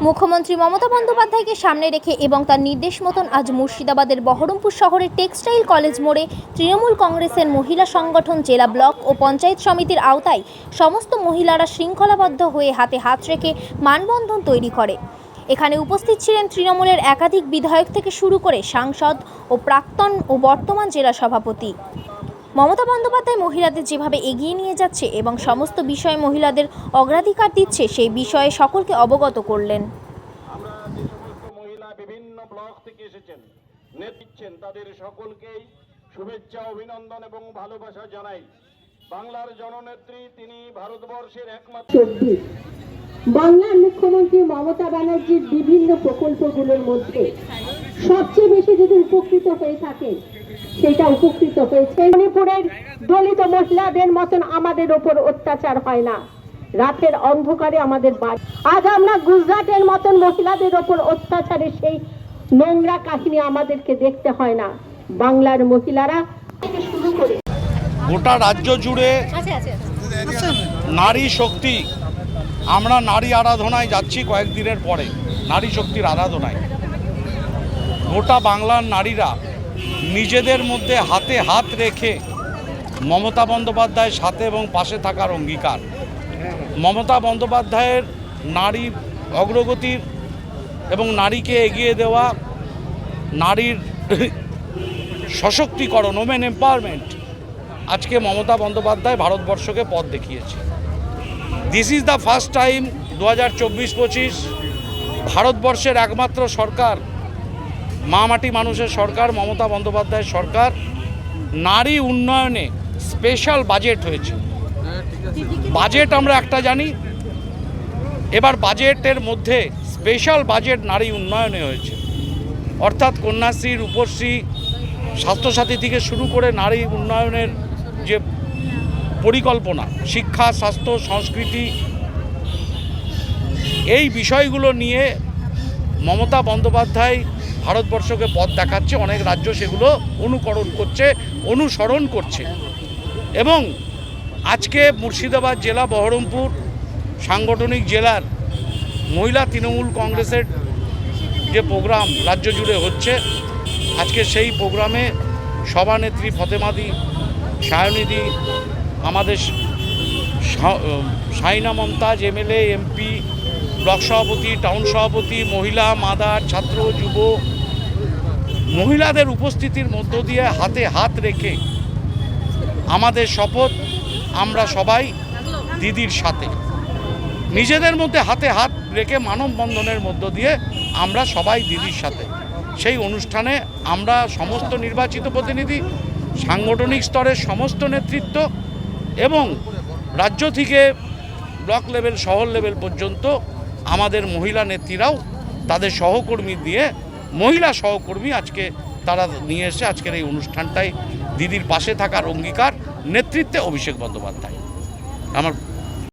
মুখ্যমন্ত্রী মমতা বন্দ্যোপাধ্যায়কে সামনে রেখে এবং তার নির্দেশ মতন আজ মুর্শিদাবাদের বহরমপুর শহরের টেক্সটাইল কলেজ মোড়ে তৃণমূল কংগ্রেসের মহিলা সংগঠন জেলা ব্লক ও পঞ্চায়েত সমিতির আওতায় সমস্ত মহিলারা শৃঙ্খলাবদ্ধ হয়ে হাতে হাত রেখে মানবন্ধন তৈরি করে। এখানে উপস্থিত ছিলেন তৃণমূলের একাধিক বিধায়ক থেকে শুরু করে সাংসদ ও প্রাক্তন ও বর্তমান জেলা সভাপতি। মমতা বন্দ্যোপাধ্যায় মহিলাদের যেভাবে এগিয়ে নিয়ে যাচ্ছে এবং সমস্ত বিষয়ে মহিলাদের অগ্রাধিকার দিচ্ছে সেই বিষয়ে সকলকে অবগত করলেন। আমরা যে সমস্ত মহিলা বিভিন্ন ব্লক থেকে এসেছেন নেতৃত্বেন তাদের সকলকেই শুভেচ্ছা অভিনন্দন এবং ভালোবাসা জানাই। বাংলার জননেত্রী তিনি ভারতবর্ষের একমাত্র বাংলার মুখ্যমন্ত্রী মমতা ব্যানার্জির বিভিন্ন প্রকল্পগুলোর মধ্যে সবচেয়ে বেশি যদি উপকৃত হয়ে থাকে সেটা উপকৃত হয়েছে। মণিপুরের দলিত মহিলাদের মতন আমাদের ওপর অত্যাচার হয় না। রাতের অন্ধকারে আমাদের বাড়ি। আজ আমরা গুজরাটের মতন মহিলাদের ওপর অত্যাচারে সেই নোংরা কাহিনী আমাদেরকে দেখতে হয় না। বাংলার মহিলারা থেকে শুরু করে গোটা রাজ্য জুড়ে নারী শক্তি। আমরা নারী আরাধনায় যাচ্ছি কয়েকদিনের পরে। নারী শক্তির আরাধনায়। গোটা বাংলার নারীরা নিজেদের মধ্যে হাতে হাত রেখে মমতা বন্দ্যোপাধ্যায়ের সাথে এবং পাশে থাকার অঙ্গীকার। মমতা বন্দ্যোপাধ্যায়ের নারী অগ্রগতির এবং নারীকে এগিয়ে দেওয়া, নারীর সশক্তিকরণ ওমেন এম্পাওয়ারমেন্ট আজকে মমতা বন্দ্যোপাধ্যায় ভারতবর্ষকে পথ দেখিয়েছে। This is the first time দু হাজার চব্বিশ পঁচিশ ভারতবর্ষের একমাত্র সরকার মা মাটি মানুষের সরকার, মমতা বন্দ্যোপাধ্যায়ের সরকার, নারী উন্নয়নে স্পেশাল বাজেট হয়েছে। বাজেট আমরা একটা জানি, এবার বাজেটের মধ্যে স্পেশাল বাজেট নারী উন্নয়নে হয়েছে। অর্থাৎ কন্যাশ্রী, রূপশ্রী, স্বাস্থ্যসাথী থেকে শুরু করে নারী উন্নয়নের যে পরিকল্পনা, শিক্ষা, স্বাস্থ্য, সংস্কৃতি, এই বিষয়গুলো নিয়ে মমতা বন্দ্যোপাধ্যায় ভারতবর্ষকে পথ দেখাচ্ছে, অনেক রাজ্য সেগুলো অনুকরণ করছে, অনুসরণ করছে। এবং আজকে মুর্শিদাবাদ জেলা, বহরমপুর সাংগঠনিক জেলার মহিলা তৃণমূল কংগ্রেসের যে প্রোগ্রাম রাজ্য জুড়ে হচ্ছে, আজকে সেই প্রোগ্রামে সভানেত্রী ফতেমাদি সায়নিধি আমাদের Saina Mumtaz, MLA, MP, block সভাপতি, টাউন সভাপতি, মহিলা, মাদার, ছাত্র, যুব মহিলাদের উপস্থিতির মধ্য দিয়ে হাতে হাত রেখে আমাদের শপথ, আমরা সবাই দিদির সাথে। নিজেদের মধ্যে হাতে হাত রেখে মানববন্ধনের মধ্য দিয়ে আমরা সবাই দিদির সাথে। সেই অনুষ্ঠানে আমরা সমস্ত নির্বাচিত প্রতিনিধি, সাংগঠনিক স্তরের সমস্ত নেতৃত্ব এবং রাজ্য থেকে ব্লক লেভেল, শহর লেভেল পর্যন্ত আমাদের মহিলা নেত্রীরাও তাদের সহকর্মী দিয়ে মহিলা সহকর্মী আজকে তারা নিয়ে এসে আজকের এই অনুষ্ঠানটাই দিদির পাশে থাকার অঙ্গীকার, নেতৃত্বে অভিষেক বন্দ্যোপাধ্যায়। আমার